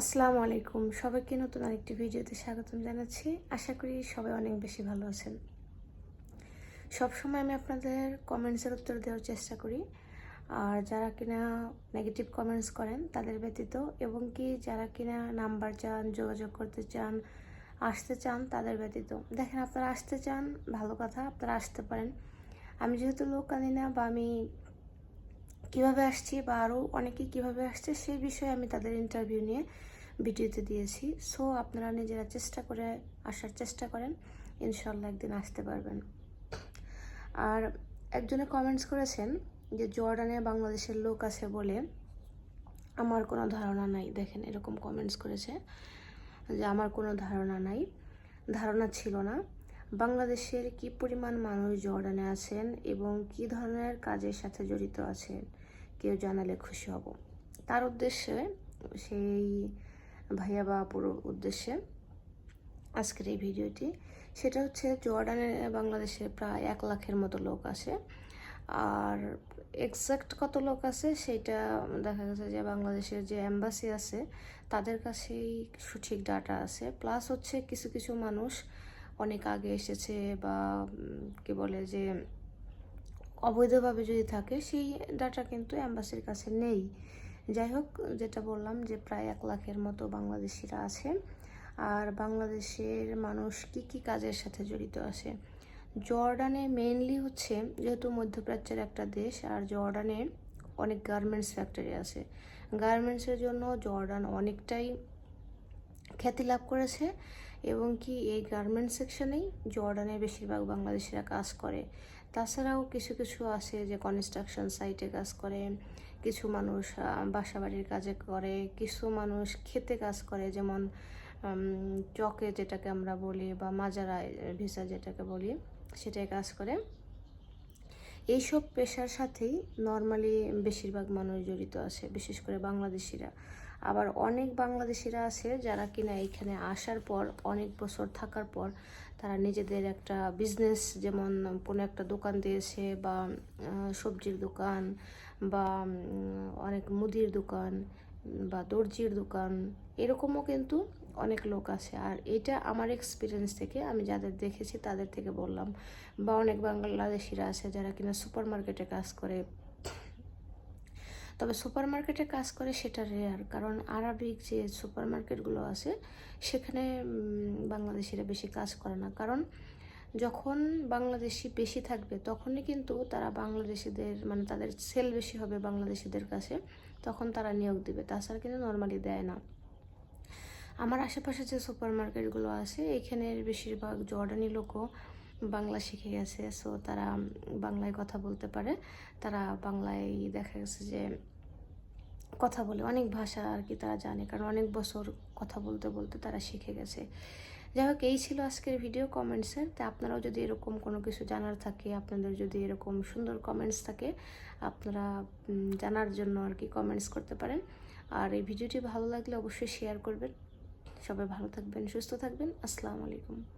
আসসালামু আলাইকুম। সবাইকে নতুন আরেকটি ভিডিওতে স্বাগতম জানাচ্ছি। আশা করি সবাই অনেক বেশি ভালো আছেন। সবসময় আমি আপনাদের কমেন্টসের উত্তর দেওয়ার চেষ্টা করি। আর যারা কিনা নেগেটিভ কমেন্টস করেন, তাদের ব্যতীত এবং কি যারা কিনা নাম্বার চান, যোগাযোগ করতে চান, আসতে চান, তাদের ব্যতীত। দেখেন, আপনারা আসতে চান, ভালো কথা, আপনারা আসতে পারেন। আমি যেহেতু লোক আনি না বা আমি কীভাবে আসছি বা আরও অনেকে কীভাবে আসছে সেই বিষয়ে আমি তাদের ইন্টারভিউ নিয়ে ভিডিওতে দিয়েছি। সো আপনারা নিজেরা চেষ্টা করে আসার চেষ্টা করেন। ইনশাল্লাহ একদিন আসতে পারবেন। আর একজনে কমেন্টস করেছেন যে, জর্ডানে বাংলাদেশের লোক আছে বলে আমার কোনো ধারণা নাই। দেখেন, এরকম কমেন্টস করেছে যে, আমার কোনো ধারণা নাই। ধারণা ছিল না। বাংলাদেশের কি পরিমাণ মানুষ জর্ডানে আছেন এবং কি ধরনের কাজের সাথে জড়িত আছেন? কেউ জানালে খুশি হব। তার উদ্দেশ্যে, সেই ভাইয়া বা আপুর উদ্দেশ্যে আজকের এই ভিডিওটি, সেটা হচ্ছে জর্ডানে বাংলাদেশে প্রায় এক লাখের মতো লোক আছে। আর এক্সাক্ট কত লোক আছে সেটা দেখা গেছে যে বাংলাদেশের যে অ্যাম্বাসি আছে, তাদের কাছেই সঠিক ডাটা আছে। প্লাস হচ্ছে কিছু কিছু মানুষ অনেক আগে এসেছে বা কি বলে যে, অবৈধভাবে যদি থাকে, সেই ডাটা কিন্তু অ্যাম্বাসির কাছে নেই। যাই হোক, যেটা বললাম যে প্রায় এক লাখের মতো বাংলাদেশিরা আছে। আর বাংলাদেশের মানুষ কি কি কাজের সাথে জড়িত আছে? জর্ডানে মেইনলি হচ্ছে, যেহেতু মধ্যপ্রাচ্যের একটা দেশ, আর জর্ডানে অনেক গার্মেন্টস ফ্যাক্টরি আছে। গার্মেন্টসের জন্য জর্ডান অনেকটাই খ্যাতি লাভ করেছে এবং কি এই গার্মেন্ট সেকশনেই জর্ডানে বেশিরভাগ বাংলাদেশিরা কাজ করে। তাছাড়াও কিছু কিছু আছে যে কনস্ট্রাকশন সাইটে কাজ করে, কিছু মানুষ বাসাবাড়ির কাজে করে, কিছু মানুষ খেতে কাজ করে, যেমন চকে যেটাকে আমরা বলি বা মাজারা ভিসা যেটাকে বলি, সেটাই কাজ করে। এইসব পেশার সাথেই নর্মালি বেশিরভাগ মানুষ জড়িত আছে, বিশেষ করে বাংলাদেশিরা। আবার অনেক বাংলাদেশিরা আছে যারা কিনা এখানে আসার পর, অনেক বছর থাকার পর তারা নিজেদের একটা বিজনেস যেমন কোনো একটা দোকান দিয়েছে বা সবজির দোকান বা অনেক মুদির দোকান বা দর্জির দোকান, এরকমও কিন্তু অনেক লোক আছে। আর এটা আমার এক্সপিরিয়েন্স থেকে আমি যাদের দেখেছি তাদের থেকে বললাম। বা অনেক বাংলাদেশিরা আছে যারা কিনা সুপার মার্কেটে কাজ করে। তবে সুপার মার্কেটে কাজ করে সেটা রেয়ার কারণ আরবিক যে সুপার মার্কেটগুলো আছে, সেখানে বাংলাদেশিরা বেশি কাজ করে না। কারণ যখন বাংলাদেশি বেশি থাকবে, তখনই কিন্তু তারা বাংলাদেশিদের মানে তাদের সেল বেশি হবে বাংলাদেশিদের কাছে, তখন তারা নিয়োগ দিবে। তাছাড়া কিন্তু নর্মালি দেয় না। আমার আশেপাশে যে সুপার মার্কেটগুলো আছে, এখানের বেশিরভাগ জর্ডানি লোকও বাংলা শিখে গেছে সো তারা বাংলায় কথা বলতে পারে। তারা বাংলায় দেখা গেছে যে, কথা বলে। অনেক ভাষা আর কি তারা জানে, কারণ অনেক বছর কথা বলতে বলতে তারা শিখে গেছে। যাই হোক, এই ছিল আজকের ভিডিও কমেন্টসের তা আপনারাও যদি এরকম কোনো কিছু জানার থাকে, আপনাদের যদি এরকম সুন্দর কমেন্টস থাকে, আপনারা জানার জন্য আর কি কমেন্টস করতে পারেন। আর এই ভিডিওটি ভালো লাগলে অবশ্যই শেয়ার করবেন। সবাই ভালো থাকবেন, সুস্থ থাকবেন। আসসালামু আলাইকুম।